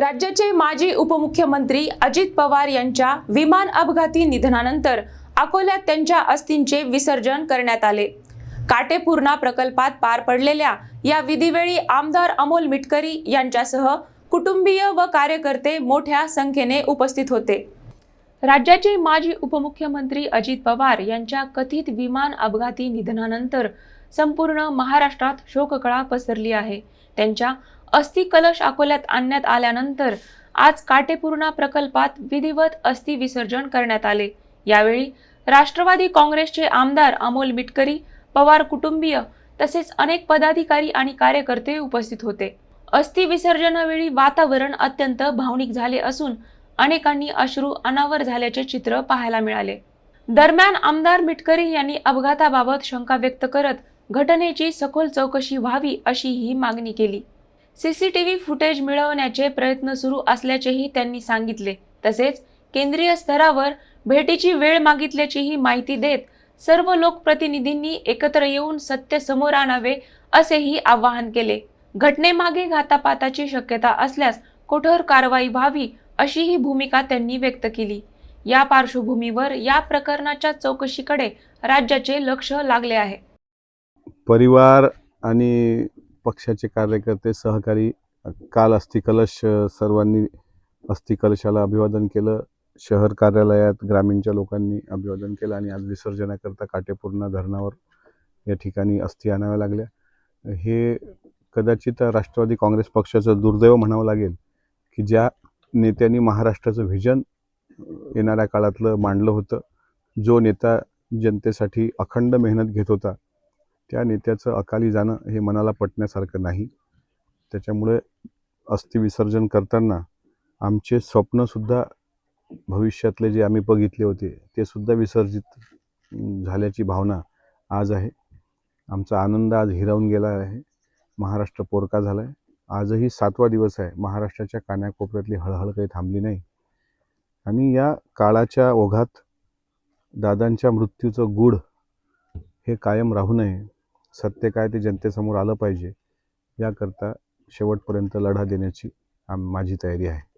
राज्याचे माजी उपमुख्यमंत्री अजित पवार यांच्या विमान अपघाती निधनानंतर अकोल्यात त्यांच्या अस्थींचे विसर्जन करण्यात आले. काटेपूर्णा प्रकल्पात पार पडलेल्या या विधीवेळी आमदार अमोल मिटकरी यांच्यासह कुटुंबीय व कार्यकर्ते मोठ्या संख्येने उपस्थित होते. राज्याचे माजी उपमुख्यमंत्री अजित पवार यांच्या कथित विमान अपघाती निधनानंतर संपूर्ण महाराष्ट्रात शोककळा पसरली आहे. त्यांच्या अस्थि कलश अकोल्यात आणण्यात आल्यानंतर आज काटेपूर्णा प्रकल्पात विधिवत अस्थि विसर्जन करण्यात आले. यावेळी राष्ट्रवादी काँग्रेसचे आमदार अमोल मिटकरी पवार कुटुंबीय तसेच अनेक पदाधिकारी आणि कार्यकर्ते उपस्थित होते. अस्थि विसर्जनावेळी वातावरण अत्यंत भावनिक झाले असून अनेकांनी अश्रू अनावर झाल्याचे चित्र पाहायला मिळाले. दरम्यान आमदार मिटकरी यांनी अपघाताबाबत शंका व्यक्त करत घटनेची सखोल चौकशी व्हावी अशी ही मागणी केली. सीसीटीव्ही फुटेज मिळवण्याचे प्रयत्न सुरू असल्याचेही त्यांनी सांगितले. तसेच केंद्रीय स्तरावर भेटीची वेळ मागितल्याचीही माहिती देत सर्व लोकप्रतिनिधींनी एकत्र येऊन सत्य समोर आणावे असेही आवाहन केले. घटनेमागे घातापाताची शक्यता असल्यास कठोर कारवाई व्हावी अशीही भूमिका त्यांनी व्यक्त केली. या पार्श्वभूमीवर या प्रकरणाच्या चौकशीकडे राज्याचे लक्ष लागले आहे. परिवार आणि पक्षाचे कार्यकर्ते सहकारी काल अस्थिकलश सर्वांनी अस्थिकलशाला अभिवादन केलं. शहर कार्यालयात ग्रामीणच्या लोकांनी अभिवादन केलं आणि आज विसर्जनाकरता काटेपूर्णा धरणावर या ठिकाणी अस्थी आणाव्या लागल्या. हे कदाचित राष्ट्रवादी काँग्रेस पक्षाचं दुर्दैव म्हणावं लागेल की ज्या नेत्यांनी महाराष्ट्राचं व्हिजन येणाऱ्या काळातलं मांडलं होतं जो नेता जनतेसाठी अखंड मेहनत घेत होता त्या नेत्याचं अकाली जाणं हे मनाला पटण्यासारखं नाही. त्याच्यामुळे अस्थि विसर्जन करताना आमचे स्वप्नसुद्धा भविष्यातले जे आम्ही बघितले होते ते सुद्धा विसर्जित झाल्याची भावना आज आहे. आमचा आनंद आज हिरावून गेला आहे. महाराष्ट्र पोरका झाला आहे आजही सातवा दिवस आहे. महाराष्ट्राच्या कानाकोपऱ्यातली हळहळ काही थांबली नाही. आणि या काळाच्या ओघात दादांच्या मृत्यूचं गूढ हे कायम राहू नये. सत्य काय ते जनतेसमोर आलं पाहिजे याकरता शेवटपर्यंत लढा देण्याची आम माझी तयारी आहे.